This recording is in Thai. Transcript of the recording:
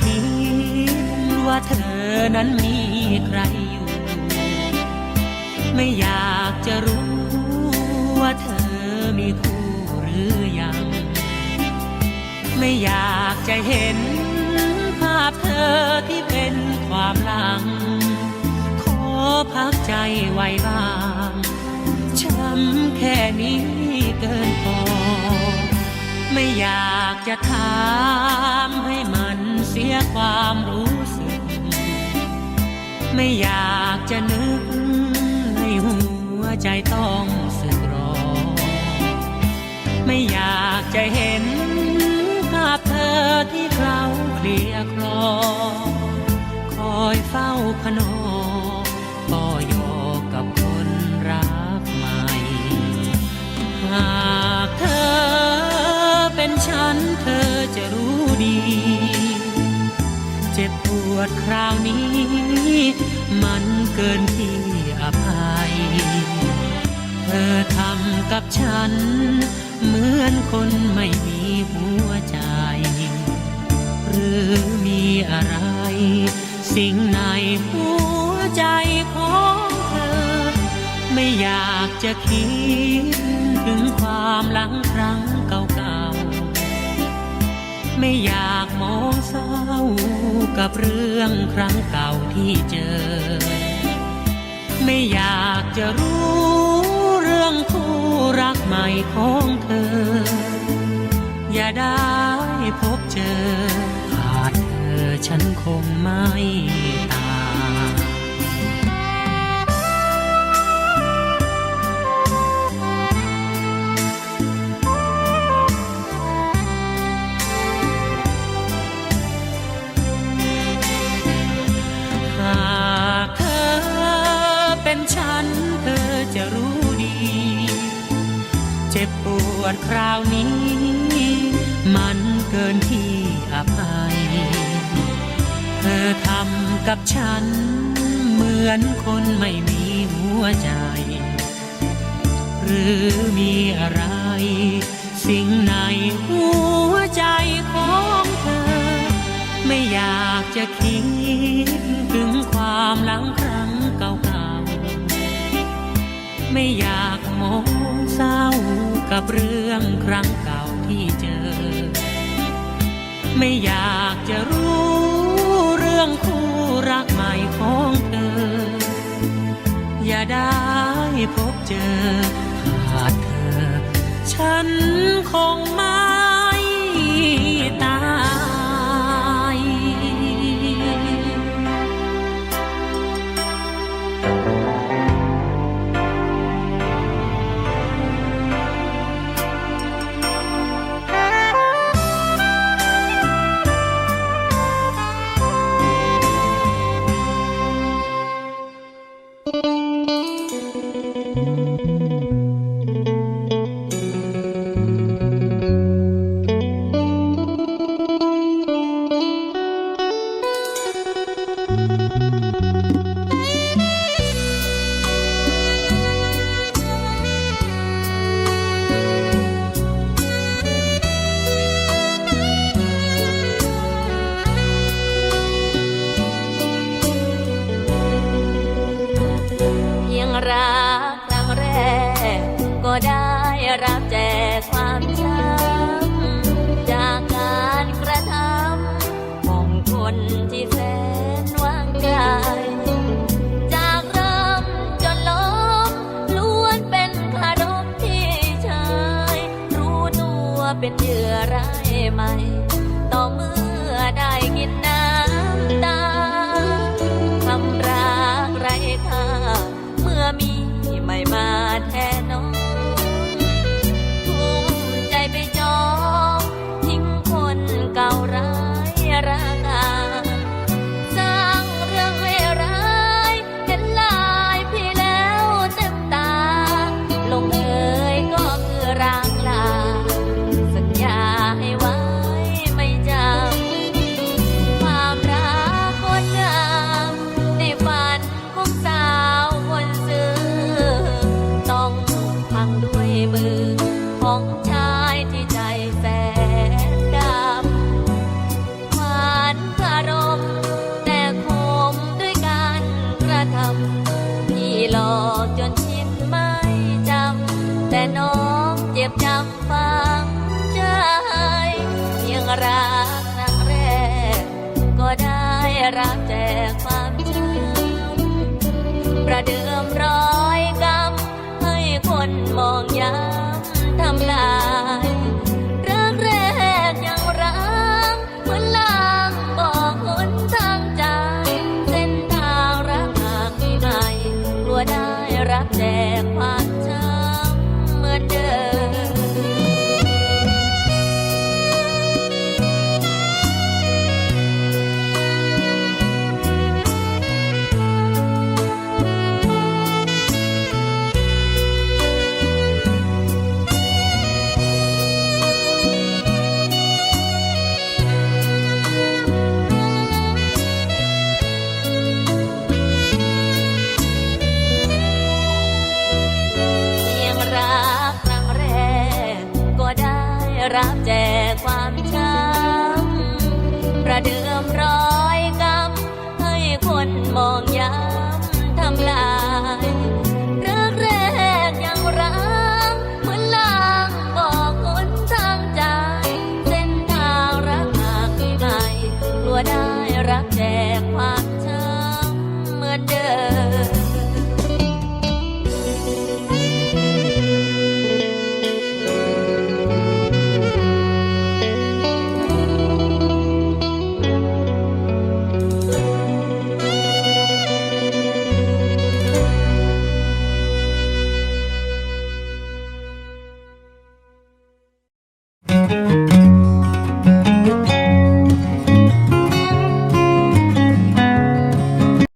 คิดว่าเธอนั้นมีใครอยู่ ไม่อยากจะรู้ว่าเธอมีคู่หรือยัง ไม่อยากจะเห็นภาพเธอที่เป็นความหลัง ขอพักใจไว้บ้างช้ำแค่นี้เกินพอไม่อยากจะถามให้ ยความรู้สึก ไม่อยากจะนึกให้หัวใจต้องสึกรอ ไม่อยากจะเห็นภาพเธอที่เราเคลียคลอ คอยเฝ้าพนอก็ยอกับคนรักใหม่ หากเธอเป็นฉัน วดคราวนี้ มันเกินที่อภัย เธอทำกับฉัน เหมือนคนไม่มีหัวใจ หรือมีอะไร สิ่งในหัวใจของเธอ ไม่อยากจะคิด ถึงความหลังครั้งเก่าๆ ไม่อยากมองเศร้า กับเรื่องครั้งเก่าที่เจอ ไม่อยากจะรู้เรื่องคู่รักใหม่ของเธอ อย่าได้พบเจอขาดเธอฉันคงไม่ เจ็บปวดคราวนี้ มันเกินที่อภัย เธอทำกับฉัน เหมือนคนไม่มีหัวใจ หรือมีอะไร สิ่งในหัวใจของเธอ ไม่อยากจะคิด ถึงความหลังครั้งเก่าๆไม่อยากมอง กับเรื่องครั้งเก่าที่เจอ ไม่อยากจะรู้เรื่องคู่รักใหม่ของเธอ อย่าได้พบเจอขาดเธอ ฉันคงไม่ ได้รับแจกความช้ำจากการกระทำของคนที่แสนวางใจ ฝังใจ ยังรักนักแรก ก็ได้รับแจกความช้ำประเดิมร้อยกำให้คนมองย้ำทำลาย รับแจกความช้ำประเดิม